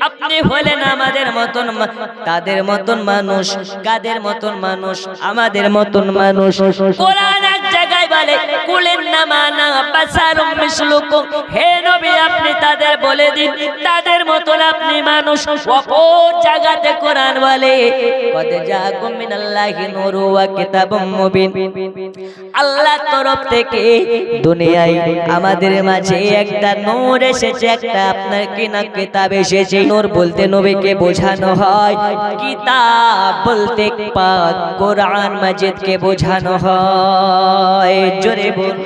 আপনি হলেন আমাদের মতন তাদের মতন মানুষ? কাদের মতন মানুষ? আমাদের মতন মানুষ। কোরআন এক জায়গায় বলে কুলিন নামা আনা বাশারুম মিসলুকুম হে নবী, আপনি তাদের বলে দিন, তাদের মতন আপনি মানুষ। অপর জায়গাতে কোরআন বলে কদ জাকুম মিনাল্লাহি নূরু ওয়া কিতাবুম মুবিন। আল্লাহর তরফ থেকে দুনিয়ায় আমাদের মাঝে একটা নূর এসেছে, একটা আপনার কিনা কিতাব এসেছে। নূর বলতে নবীকে বোঝানো হয়, কিতাব বলতে পাক কোরআন মাজিদকে বোঝানো হয়। জোরে বল।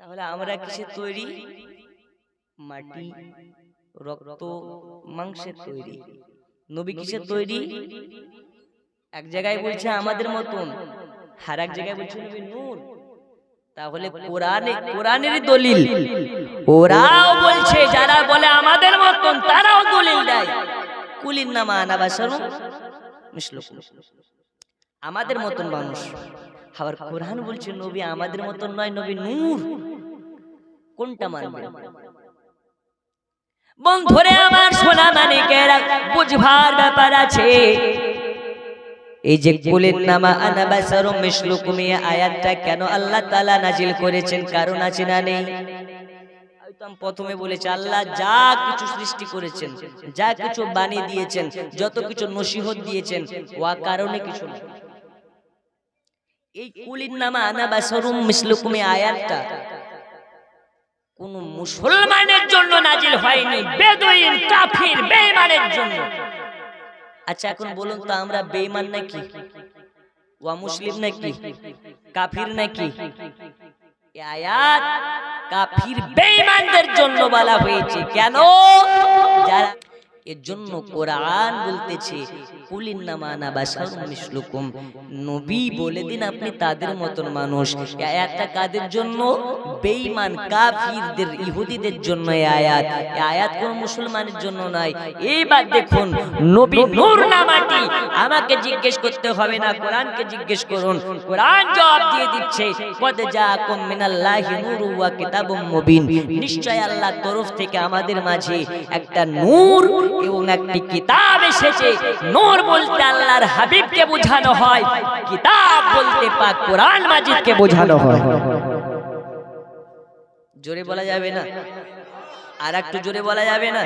তাহলে আমরা কিসে তৈরি? মাটি রক্ত মাংসের তৈরি। নবী কিসের তৈরি? এক জায়গায় বলছে আমাদের মতন আর এক জায়গায় বলছে নবী নূর। তাহলে কোরআনে কোরআনের দলিল। ওরাও বলছে যারা বলে আমাদের মতন তারাও দলিল দেয়। কুলিন নামা আনাবাসারু মিসলুকুম আমাদের মতন মানুষ। আবার কোরআন বলছে নবী আমাদের মতন নয় নবী নূর। কোনটা মানবে? বন্ধুরে আমার সোনা মানিকেরা বুঝবার ব্যাপার আছে। এই যে কুলিন নামা এই আয়াতটা কেন আল্লাহ তাআলা নাজিল করেছেন কারণ আছে না নেই? প্রথমে বলেছি আল্লাহ যা কিছু সৃষ্টি করেছেন যা কিছু বানিয়ে দিয়েছেন যত কিছু নসিহত দিয়েছেন ওয়া কারণে কিছু না এই কুলিন নামা আনা বাসারুম মিসলুকুম এই আয়াতটা। কোন মুসলমানের জন্য নাজিল হয়নি বেদুইন কাফির বেঈমানের জন্য। আচ্ছা এখন বলুন তো আমরা বেঈমান নাকি? ওয়া মুসলিম নাকি? কাফির নাকি? এই আয়াত কাফির বেঈমানদের জন্য বলা হয়েছে। কেন? যারা এর জন্য কোরআন বলতেছে কুলিন নামানা বাসারুম মিসলুকুম। নবী বলে দিন আপনি তাদের মতন মানুষ। আয়াতটা কাদের জন্য? বেঈমান কাফিরদের ইহুদিদের জন্য এই আয়াত। এই আয়াত কোন মুসলমানের জন্য নয়। এইবার দেখুন নবী নূর নামাটি আমাকে জিজ্ঞেস করতে হবে না কোরআনকে জিজ্ঞেস করুন। কোরআন জবাব দিয়ে দিচ্ছে কদ জাকুম মিনাল্লাহি নূরু ওয়া কিতাবুম মুবিন। নিশ্চয় আল্লাহর তরফ থেকে আমাদের মাঝে একটা নূর এবং একটি কিতাব এসেছে। নূর বলতে আল্লাহর হাবিবকে বোঝানো হয়, কিতাব বলতে পাক কোরআন মাজিদকে বোঝানো হয়। জোরে বলা যাবে না? আর একটু জোরে বলা যাবে না?